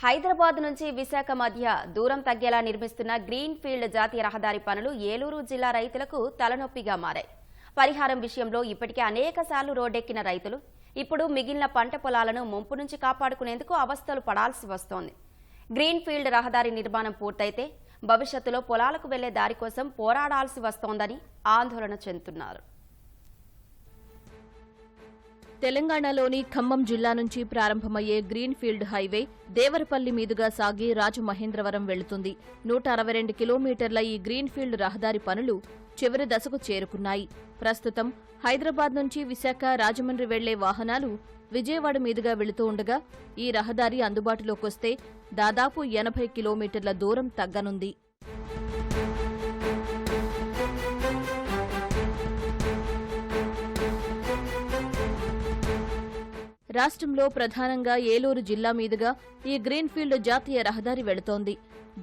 హైదరాబాద్ నుంచి విశాఖ మధ్య దూరం తగ్గేలా నిర్మిస్తున్న గ్రీన్ ఫీల్డ్ జాతీయ రహదారి పనులు ఏలూరు జిల్లా రైతులకు తలనొప్పిగా మారాయి. పరిహారం విషయంలో ఇప్పటికే అనేక సార్లు రోడ్డెక్కిన రైతులు ఇప్పుడు మిగిలిన పంట పొలాలను ముంపు నుంచి కాపాడుకునేందుకు అవస్థలు పడాల్సి వస్తోంది. గ్రీన్ ఫీల్డ్ రహదారి నిర్మాణం పూర్తయితే భవిష్యత్తులో పొలాలకు వెళ్ళే దారి కోసం పోరాడాల్సి వస్తోందని ఆందోళన చెందుతున్నారు. తెలంగాణలోని ఖమ్మం జిల్లా నుంచి ప్రారంభమయ్యే గ్రీన్ ఫీల్డ్ హైవే దేవరపల్లి మీదుగా సాగి రాజమహేంద్రవరం వెళుతుంది. నూట అరవై రెండు కిలోమీటర్ల ఈ గ్రీన్ ఫీల్డ్ రహదారి పనులు చివరి దశకు చేరుకున్నాయి. ప్రస్తుతం హైదరాబాద్ నుంచి విశాఖ రాజమండ్రి వెళ్ళే వాహనాలు విజయవాడ మీదుగా వెళుతూ ఉండగా ఈ రహదారి అందుబాటులోకొస్తే దాదాపు ఎనభై కిలోమీటర్ల దూరం తగ్గనుంది. రాష్ట్రంలో ప్రధానంగా ఏలూరు జిల్లా మీదుగా ఈ గ్రీన్ఫీల్డ్ జాతీయ రహదారి వెళుతోంది.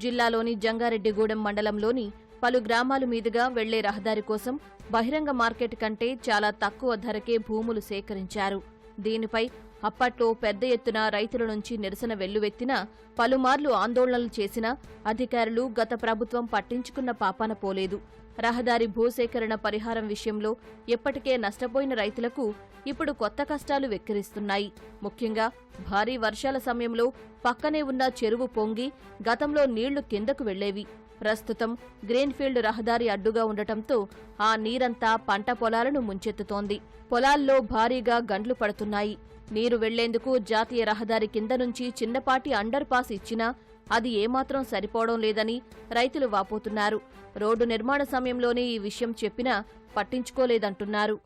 జిల్లాలోని జంగారెడ్డిగూడెం మండలంలోని పలు గ్రామాల మీదుగా వెళ్ళే రహదారి కోసం బహిరంగ మార్కెట్ కంటే చాలా తక్కువ ధరకే భూములు సేకరించారు. దీనిపై అప్పట్లో పెద్ద ఎత్తున రైతుల నుంచి నిరసన వెల్లువెత్తినా పలుమార్లు ఆందోళనలు చేసినా అధికారులు గత ప్రభుత్వం పట్టించుకున్న పాపాన పోలేదు. రహదారి భూసేకరణ పరిహారం విషయంలో ఇప్పటికే నష్టపోయిన రైతులకు ఇప్పుడు కొత్త కష్టాలు వెక్కిరిస్తున్నాయి. ముఖ్యంగా భారీ వర్షాల సమయంలో పక్కనే ఉన్న చెరువు పొంగి గతంలో నీళ్ళు కిందకు వెళ్ళేవి ప్రస్తుతం గ్రీన్ఫీల్డ్ రహదారి అడ్డుగా ఉండటంతో ఆ నీరంతా పంట పొలాలను ముంచెత్తుతోంది. పొలాల్లో భారీగా గండ్లు పడుతున్నాయి. నీరు వెళ్ళేందుకు జాతీయ రహదారి కింద నుంచి చిన్నపాటి అండర్ పాస్ ఇచ్చినా అది ఏమాత్రం సరిపోవడం లేదని రైతులు వాపోతున్నారు. రోడ్డు నిర్మాణ సమయంలోనే ఈ విషయం చెప్పినా పట్టించుకోలేదంటున్నారు.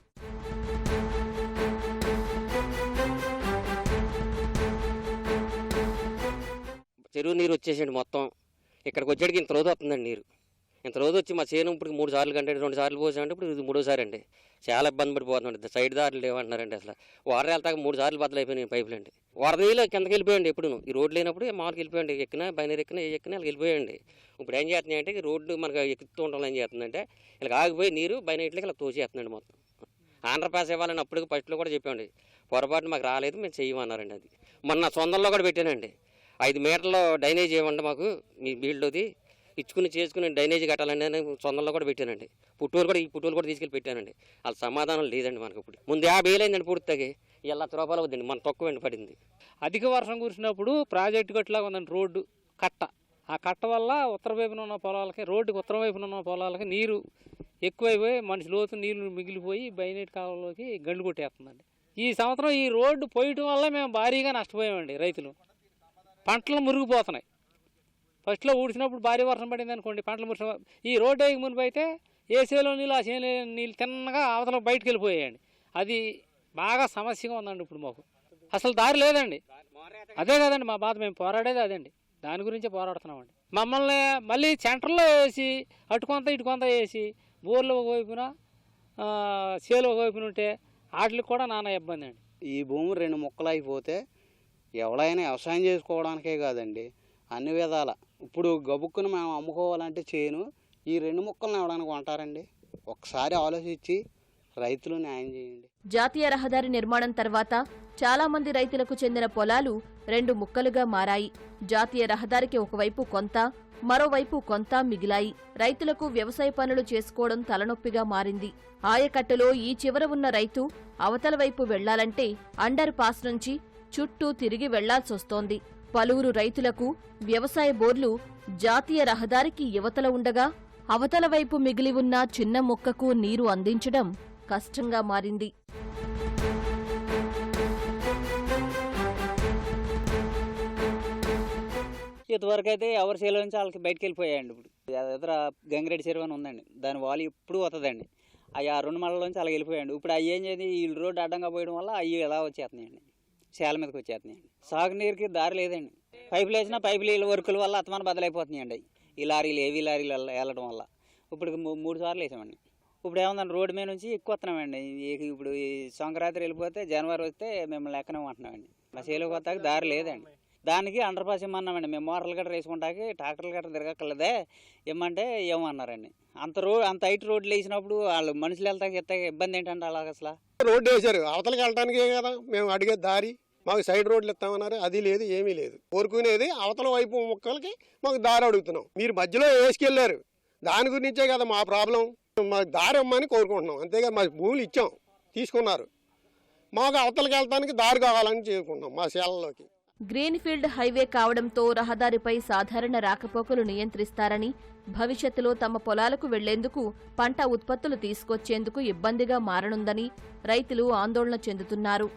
చెరువు నీరు వచ్చేసండి మొత్తం. ఇక్కడికి వచ్చేటికి ఇంత రోజు వస్తుందండి నీరు. ఇంత రోజు వచ్చి మా చేను ఇప్పుడు మూడు సార్లు కంటే రెండు సార్లు పోసామంటే ఇప్పుడు ఇది మూడోసారి అండి చాలా ఇబ్బంది పడిపోతున్నాడు. సైడ్ దారులు లేవంటున్నారండి అసలు. వాటర్ వెళ్తాక మూడు సార్లు బద్దలు అయిపోయినాయి పైపులు అండి. వరద నీళ్ళు కిందకి వెళ్ళిపోయండి ఎప్పుడు ఈ రోడ్డు లేనప్పుడు మామూలుగా వెళ్ళిపోయండి ఎక్కినా బైనర్ ఎక్కినా ఏ ఎక్కినా ఇలా వెళ్ళిపోయండి ఇప్పుడు ఏం చేస్తున్నాయి అంటే రోడ్లు రోడ్డు మనకు ఎక్కుతూ ఉండడం ఏం చేస్తుందంటే ఇలా ఆగిపోయి నీరు బైనట్లకి ఇలా తోసేస్తుందండి మొత్తం. ఆంధ్రప్రదేశ్ ఇవ్వాలని అప్పటికి ఫస్ట్లో కూడా చెప్పామండి. పొరపాటు మాకు రాలేదు మేము చెయ్యమన్నారండి అది. మొన్న సొంతంలో కూడా పెట్టానండి. ఐదు మీటర్లు డ్రైనేజ్ ఇవ్వండి మాకు మీ బీల్డ్ది ఇచ్చుకుని చేసుకుని డైనేజ్ కట్టాలండి సొందంలో కూడా పెట్టానండి. పుట్టూరు కూడా ఈ పుట్టూరు కూడా తీసుకెళ్ళి పెట్టానండి. వాళ్ళ సమాధానం లేదండి మనకు ఇప్పుడు. ముందు యాభై వేలైందండి పూర్తిగా. ఇలా రూపాయలు వద్దండి మన తక్కువ వెంట పడింది. అధిక వర్షం కురిసినప్పుడు ప్రాజెక్టు గట్లా ఉందండి రోడ్డు కట్ట. ఆ కట్ట వల్ల ఉత్తర వైపున ఉన్న పొలాలకి రోడ్డుకి ఉత్తర వైపున ఉన్న పొలాలకి నీరు ఎక్కువైపోయి మనిషి లోతు నీళ్ళు మిగిలిపోయి బయనేటి కాలంలోకి గండు కొట్టేస్తుందండి. ఈ సంవత్సరం ఈ రోడ్డు పోయటం వల్ల మేము భారీగా నష్టపోయామండి రైతులు. పంటలు మురిగిపోతున్నాయి. ఫస్ట్లో ఊడిచినప్పుడు భారీ వర్షం పడింది అనుకోండి పంటలు మురిసిన ఈ రోడ్డు వేయక మునిపి అయితే ఏ చేలో నీళ్ళు ఆ చేలో నీళ్ళు తిన్నగా అవతల బయటకు వెళ్ళిపోయాయండి. అది బాగా సమస్యగా ఉందండి ఇప్పుడు మాకు. అసలు దారి లేదండి. అదే కదండి మా బాధ మేము పోరాడేది అదండి. దాని గురించే పోరాడుతున్నామండి. మమ్మల్ని మళ్ళీ సెంటర్లో వేసి అటు కొంత ఇటు కొంత వేసి బోర్లు ఒక వైపున ఆ, చేలు ఒక వైపున ఉంటే వాటికి కూడా నానా ఇబ్బంది అండి. ఈ భూమి రెండు ముక్కలు అయిపోతే ఎవడైనా వ్యవసాయం చేసుకోవడానికే కాదండి అన్ని విధాల. ఇప్పుడు గబుక్కును మేము అమ్ముకోవాలంటే చేను ఈ రెండు ముక్కలను ఎవడైనా కొంటారండి? ఒకసారి ఆలోచించి రైతులు న్యాయం చేయండి. జాతీయ రహదారి నిర్మాణం తర్వాత చాలా మంది రైతులకు చెందిన పొలాలు రెండు ముక్కలుగా మారాయి. జాతీయ రహదారికి ఒకవైపు కొంత మరోవైపు కొంత మిగిలాయి. రైతులకు వ్యవసాయ పనులు చేసుకోవడం తలనొప్పిగా మారింది. ఆయకట్టులో ఈ చివర ఉన్న రైతు అవతల వైపు వెళ్ళాలంటే అండర్ పాస్ నుంచి చుట్టూ తిరిగి వెళ్ళాల్సొస్తోంది. పలువురు రైతులకు వ్యవసాయ బోర్లు జాతీయ రహదారికి యువతల ఉండగా అవతల వైపు మిగిలి ఉన్న చిన్న మొక్కకు నీరు అందించడం కష్టంగా మారింది. ఇంతవరకు అయితే ఎవరి చేలో నుంచి వాళ్ళకి బయటకు వెళ్ళిపోయాయండి ఇప్పుడు ఎదుర గంగిరెడ్డి చెరువు అని ఉందండి. దాని వాళ్ళు ఇప్పుడు వస్తుందండి అవి ఆ రెండు మళ్ళ నుంచి అలా వెళ్ళిపోయాయండి ఇప్పుడు అవి ఏం చేసి ఈ రోడ్డు అడ్డంగా పోయడం వల్ల అవి ఎలా వచ్చేస్తున్నాయండి? చేల మీదకి వచ్చేస్తున్నాయండి సాగునీరుకి దారి లేదండి. పైపులు వేసినా పైపులు వీళ్ళ వర్కుల వల్ల అతమాన బదలైపోతున్నాయండి. ఈ లారీలు ఏవి లారీలు వెళ్ళడం వల్ల. ఇప్పుడు మూడు సార్లు వేసామండి. ఇప్పుడు ఏముందండి రోడ్డు మీద నుంచి ఎక్కువ వస్తున్నామండి. ఇప్పుడు ఈ సంక్రాంతి వెళ్ళిపోతే జనవరి వస్తే మిమ్మల్ని ఉంటున్నామండి. మా చేలో కొత్తకి దారి లేదండి. దానికి అండర్ పాస్ ఇమ్మన్నామండి. మేము మోటార్లు గట్రా వేసుకుంటాకి ట్రాక్టర్లు గట్రా తిరగక్కర్లేదే. ఇమ్మంటే ఏమన్నారండి. అంత రోడ్ అంత హైట్ రోడ్లు వేసినప్పుడు వాళ్ళు మనుషులు వెళ్తాకి ఎత్తాక ఇబ్బంది ఏంటంటే అలాగ అసలు? రోడ్డు వేశారు. అవతలకి వెళ్ళడానికి కదా మేము అడిగే దారి. మాకు సైడ్ రోడ్లు ఇస్తామన్నారు అది లేదు ఏమీ లేదు. కోరుకునేది అవతల వైపు మొక్కలకి మాకు దారి అడుగుతున్నాం. మీరు మధ్యలో వేసుకెళ్ళారు దాని గురించే కదా మా ప్రాబ్లం. మాకు దారి ఇమ్మని కోరుకుంటున్నాం. అంతేగా మా భూములు ఇచ్చాం తీసుకున్నారు. మాకు అవతలకి వెళ్తానికి దారి కావాలని చేరుకుంటున్నాం మా శాలలోకి గ్రీన్ఫీల్డ్ హైవే కావడంతో రహదారిపై సాధారణ రాకపోకలు నియంత్రిస్తారని భవిష్యత్తులో తమ పొలాలకు వెళ్ళేందుకు పంట ఉత్పత్తులు తీసుకొచ్చేందుకు ఇబ్బందిగా మారనుందని రైతులు ఆందోళన చెందుతున్నారు.